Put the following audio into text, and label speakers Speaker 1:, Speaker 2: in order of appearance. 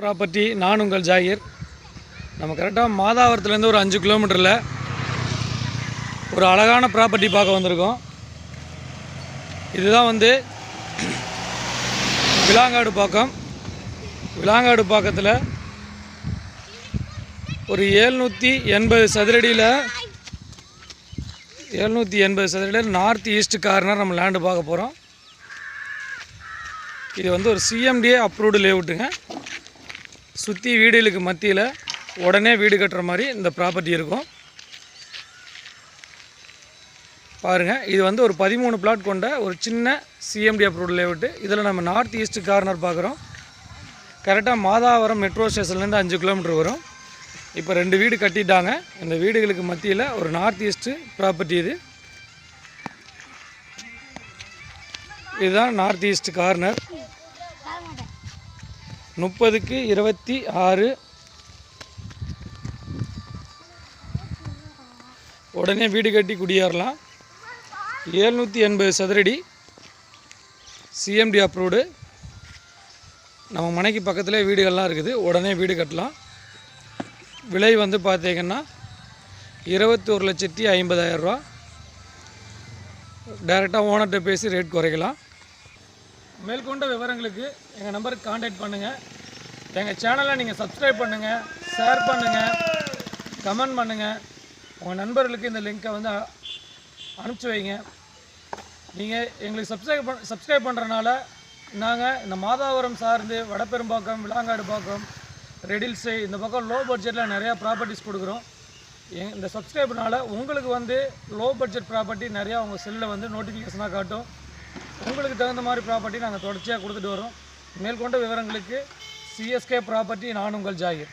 Speaker 1: Property நான் உங்கள் ஜாகிர். நம்ம கரெக்டாக மாதாவரத்துலேருந்து ஒரு அஞ்சு கிலோமீட்டரில் ஒரு அழகான ப்ராப்பர்ட்டி பார்க்க வந்திருக்கோம். இதுதான் வந்து விலாங்காடு பாக்கம். விலாங்காடு பாக்கத்தில் ஒரு ஏழ்நூற்றி எண்பது சதுரடியில் எழுநூற்றி எண்பது சதுரடியில் நார்த் ஈஸ்ட் கார்னர் நம்ம லேண்டு பார்க்க போகிறோம் இது வந்து ஒரு சிஎம்டிஏ அப்ரூவ்டு லேவுட்டுங்க சுற்றி வீடுகளுக்கு மத்தியில் உடனே வீடு கட்டுற மாதிரி இந்த ப்ராப்பர்ட்டி இருக்கும். பாருங்கள் இது வந்து ஒரு பதிமூணு பிளாட் கொண்ட ஒரு சின்ன சிஎம்டி அப்ரூவ்டு லேவுட்டு இதில் நம்ம நார்த் ஈஸ்ட் கார்னர் பார்க்குறோம் கரெக்டாக மாதாவரம் மெட்ரோ ஸ்டேஷன்லேருந்து அஞ்சு கிலோமீட்டர் வரும். இப்போ ரெண்டு வீடு கட்டிட்டாங்க. இந்த வீடுகளுக்கு மத்தியில் ஒரு நார்த் ஈஸ்ட்டு ப்ராப்பர்ட்டி இது. இதுதான் நார்த் ஈஸ்ட் கார்னர் முப்பதுக்கு இருபத்தி ஆறு. உடனே வீடு கட்டி குடியேறலாம். ஏழ்நூற்றி எண்பது சதுரடி சிஎம்டி அப்ரூவ்டு நம்ம மனைக்கு பக்கத்தில் வீடுகள்லாம் இருக்குது. உடனே வீடு கட்டலாம். விலை வந்து பார்த்தீங்கன்னா இருபத்தோரு லட்சத்தி ஐம்பதாயிரரூவா டைரெக்டாக ஓனர்கிட்ட பேசி ரேட் குறைக்கலாம். மேற்கொண்ட விவரங்களுக்கு எங்கள் நம்பருக்கு காண்டாக்ட் பண்ணுங்கள் எங்கள் சேனலை நீங்கள் சப்ஸ்கிரைப் பண்ணுங்கள் ஷேர் பண்ணுங்கள் கமெண்ட் பண்ணுங்கள் உங்கள் நண்பர்களுக்கு இந்த லிங்க்கை வந்து அனுப்பிச்சி வைங்க. நீங்கள் எங்களுக்கு சப்ஸ்கிரைப் பண் சப்ஸ்கிரைப் பண்ணுறனால நாங்கள் இந்த மாதாவரம் சார்ந்து வடபெரும்பாக்கம் விளாங்காடு பாக்கம் ரெடில்ஸு இந்த பக்கம் லோ பட்ஜெட்டில் நிறையா ப்ராப்பர்ட்டிஸ் கொடுக்குறோம். எங் இந்த சப்ஸ்கிரைப்னால உங்களுக்கு வந்து லோ பட்ஜெட் ப்ராப்பர்ட்டி நிறையா உங்கள் செல்லில் வந்து நோட்டிஃபிகேஷனாக காட்டும். உங்களுக்கு தகுந்த மாதிரி ப்ராப்பர்ட்டி நாங்கள் தொடர்ச்சியாக கொடுத்துட்டு வரோம். மேற்கொண்ட விவரங்களுக்கு சிஎஸ்கே ப்ராப்பர்ட்டி நான் உங்கள் ஜாகிர்.